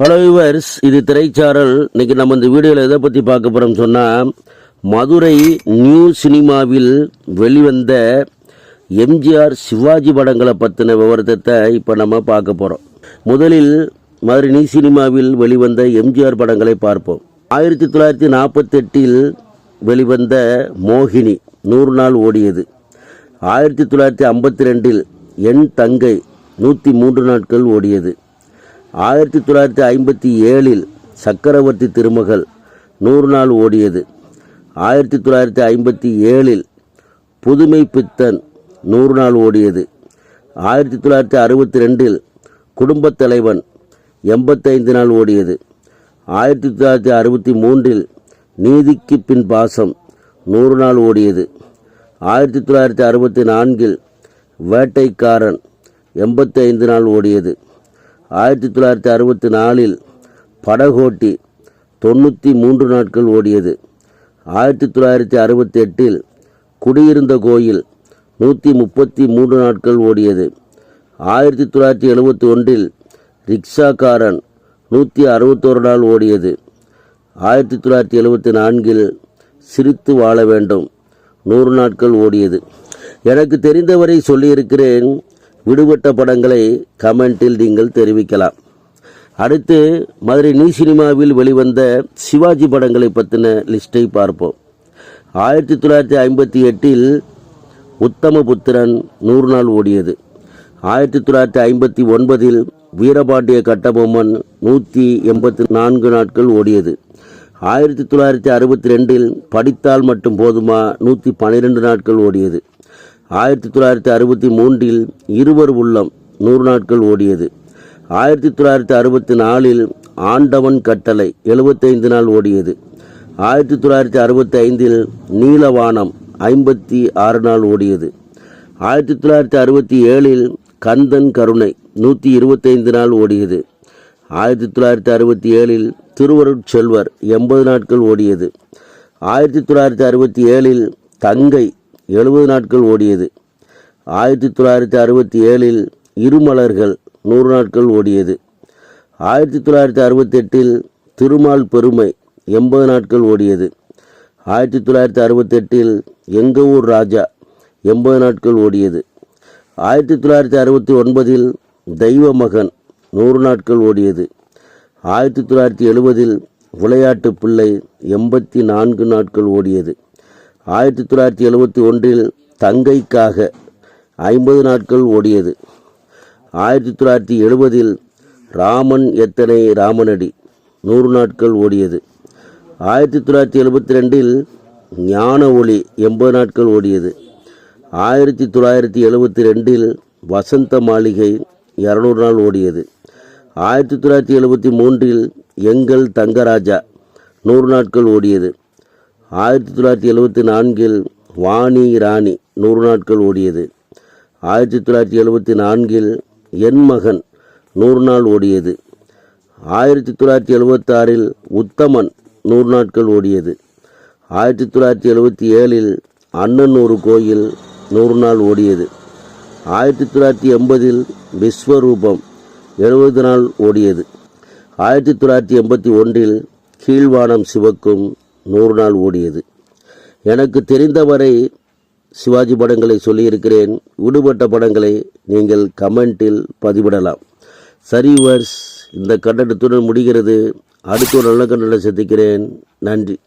Hello viewers இது திரைச்சாரல். இன்னைக்கு நம்ம இந்த வீடியோவில் எதை பற்றி பார்க்க போகிறோம் சொன்னால் மதுரை நியூ சினிமாவில் வெளிவந்த எம்ஜிஆர் சிவாஜி படங்களை பற்றின விவரத்தை இப்போ நம்ம பார்க்க போகிறோம் முதலில் மதுரை நியூ சினிமாவில் வெளிவந்த எம்ஜிஆர் படங்களை பார்ப்போம். ஆயிரத்தி தொள்ளாயிரத்தி நாற்பத்தெட்டில் வெளிவந்த மோகினி நூறு நாள் ஓடியது. ஆயிரத்தி தொள்ளாயிரத்தி ஐம்பத்தி ரெண்டில் என் தங்கை நூற்றி மூன்று நாட்கள் ஓடியது. ஆயிரத்தி தொள்ளாயிரத்தி ஐம்பத்தி ஏழில் சக்கரவர்த்தி திருமகள் நூறு நாள் ஓடியது. ஆயிரத்தி தொள்ளாயிரத்தி ஐம்பத்தி ஏழில் புதுமை பித்தன் நூறு நாள் ஓடியது. ஆயிரத்தி தொள்ளாயிரத்தி அறுபத்தி ரெண்டில் குடும்பத் தலைவன் எண்பத்தைந்து நாள் ஓடியது. ஆயிரத்தி தொள்ளாயிரத்தி அறுபத்தி மூன்றில் நீதிக்கு பின் பாசம் நூறு நாள் ஓடியது. ஆயிரத்தி தொள்ளாயிரத்தி அறுபத்தி நான்கில் வேட்டைக்காரன் எண்பத்தி ஐந்து நாள் ஓடியது. ஆயிரத்தி தொள்ளாயிரத்தி அறுபத்தி நாலில் படகோட்டி தொண்ணூற்றி மூன்று நாட்கள் ஓடியது. ஆயிரத்தி தொள்ளாயிரத்தி அறுபத்தி எட்டில் குடியிருந்த கோயில் நூற்றி முப்பத்தி மூன்று நாட்கள் ஓடியது. ஆயிரத்தி தொள்ளாயிரத்தி எழுபத்தி ஒன்றில் ரிக்ஷாக்காரன் நூற்றி அறுபத்தோரு நாள் ஓடியது. ஆயிரத்தி தொள்ளாயிரத்தி எழுபத்தி நான்கில் சிரித்து வாழ வேண்டும் நூறு நாட்கள் ஓடியது. எனக்கு தெரிந்தவரை சொல்லியிருக்கிறேன் விடுபட்ட படங்களை கமெண்டில் நீங்கள் தெரிவிக்கலாம். அடுத்து மதுரை நியூ சினிமாவில் வெளிவந்த சிவாஜி படங்களை பற்றின லிஸ்ட்டை பார்ப்போம். ஆயிரத்தி தொள்ளாயிரத்தி ஐம்பத்தி எட்டில் உத்தமபுத்திரன் நூறு நாள் ஓடியது. ஆயிரத்தி தொள்ளாயிரத்தி ஐம்பத்தி ஒன்பதில் வீரபாண்டிய கட்டபொம்மன் நூற்றி எண்பத்தி நான்கு நாட்கள் ஓடியது. ஆயிரத்தி தொள்ளாயிரத்தி அறுபத்தி ரெண்டில் படித்தால் மட்டும் போதுமா நூற்றி பன்னிரெண்டு நாட்கள் ஓடியது. ஆயிரத்தி தொள்ளாயிரத்தி அறுபத்தி மூன்றில் இருவர் உள்ளம் நூறு நாட்கள் ஓடியது. ஆயிரத்தி தொள்ளாயிரத்தி அறுபத்தி நாலில் ஆண்டவன் கட்டளை எழுபத்தைந்து நாள் ஓடியது. ஆயிரத்தி தொள்ளாயிரத்தி அறுபத்தி ஐந்தில் நீலவானம் ஐம்பத்தி ஆறு நாள் ஓடியது. ஆயிரத்தி தொள்ளாயிரத்தி அறுபத்தி ஏழில் கந்தன் கருணை நூற்றி இருபத்தைந்து நாள் ஓடியது. ஆயிரத்தி தொள்ளாயிரத்தி அறுபத்தி ஏழில் திருவருட்செல்வர் எண்பது நாட்கள் ஓடியது. ஆயிரத்தி தொள்ளாயிரத்தி அறுபத்தி ஏழில் தங்கை எழுபது நாட்கள் ஓடியது. ஆயிரத்தி தொள்ளாயிரத்தி அறுபத்தி ஏழில் இருமலர்கள் நூறு நாட்கள் ஓடியது. ஆயிரத்தி தொள்ளாயிரத்தி அறுபத்தி எட்டில் திருமால் பெருமை எண்பது நாட்கள் ஓடியது. ஆயிரத்தி தொள்ளாயிரத்தி அறுபத்தெட்டில் எங்க ஊர் ராஜா எண்பது நாட்கள் ஓடியது. ஆயிரத்தி தொள்ளாயிரத்தி அறுபத்தி ஒன்பதில் தெய்வ மகன் நூறு நாட்கள் ஓடியது. ஆயிரத்தி தொள்ளாயிரத்தி எழுபதில் விளையாட்டு பிள்ளை எண்பத்தி நான்கு நாட்கள் ஓடியது. ஆயிரத்தி தொள்ளாயிரத்தி எழுபத்தி ஒன்றில் தங்கைக்காக ஐம்பது நாட்கள் ஓடியது. ஆயிரத்தி தொள்ளாயிரத்தி எழுபதில் ராமன் எத்தனை ராமனடி? நூறு நாட்கள் ஓடியது. ஆயிரத்தி தொள்ளாயிரத்தி எழுபத்தி ரெண்டில் ஞான ஒளி எண்பது நாட்கள் ஓடியது. ஆயிரத்தி தொள்ளாயிரத்தி எழுபத்தி ரெண்டில் வசந்த மாளிகை இரநூறு நாள் ஓடியது. ஆயிரத்தி தொள்ளாயிரத்தி எழுபத்தி மூன்றில் எங்கள் தங்கராஜா நூறு நாட்கள் ஓடியது. ஆயிரத்தி தொள்ளாயிரத்தி எழுபத்தி நான்கில் வாணி ராணி நூறு நாட்கள் ஓடியது. ஆயிரத்தி தொள்ளாயிரத்தி எழுபத்தி நான்கில் என் மகன் நூறு நாள் ஓடியது. ஆயிரத்தி தொள்ளாயிரத்தி எழுபத்தாறில் உத்தமன் நூறு நாட்கள் ஓடியது. ஆயிரத்தி தொள்ளாயிரத்தி எழுபத்தி ஏழில் அண்ணன் ஒரு கோயில் நூறு நாள் ஓடியது. ஆயிரத்தி தொள்ளாயிரத்தி எண்பதில் விஸ்வரூபம் எழுபது நாள் ஓடியது. ஆயிரத்தி தொள்ளாயிரத்தி எண்பத்தி ஒன்றில் கீழ்வானம் சிவக்கும் நூறு நாள் ஓடியது. எனக்கு தெரிந்தவரை சிவாஜி படங்களை சொல்லியிருக்கிறேன். விடுபட்ட படங்களை நீங்கள் கமெண்டில் பதிவிடலாம். சரி வர்ஸ் இந்த கண்டனத்துடன் முடிகிறது. அடுத்த ஒரு நல்ல கண்டனம் சந்திக்கிறேன். நன்றி.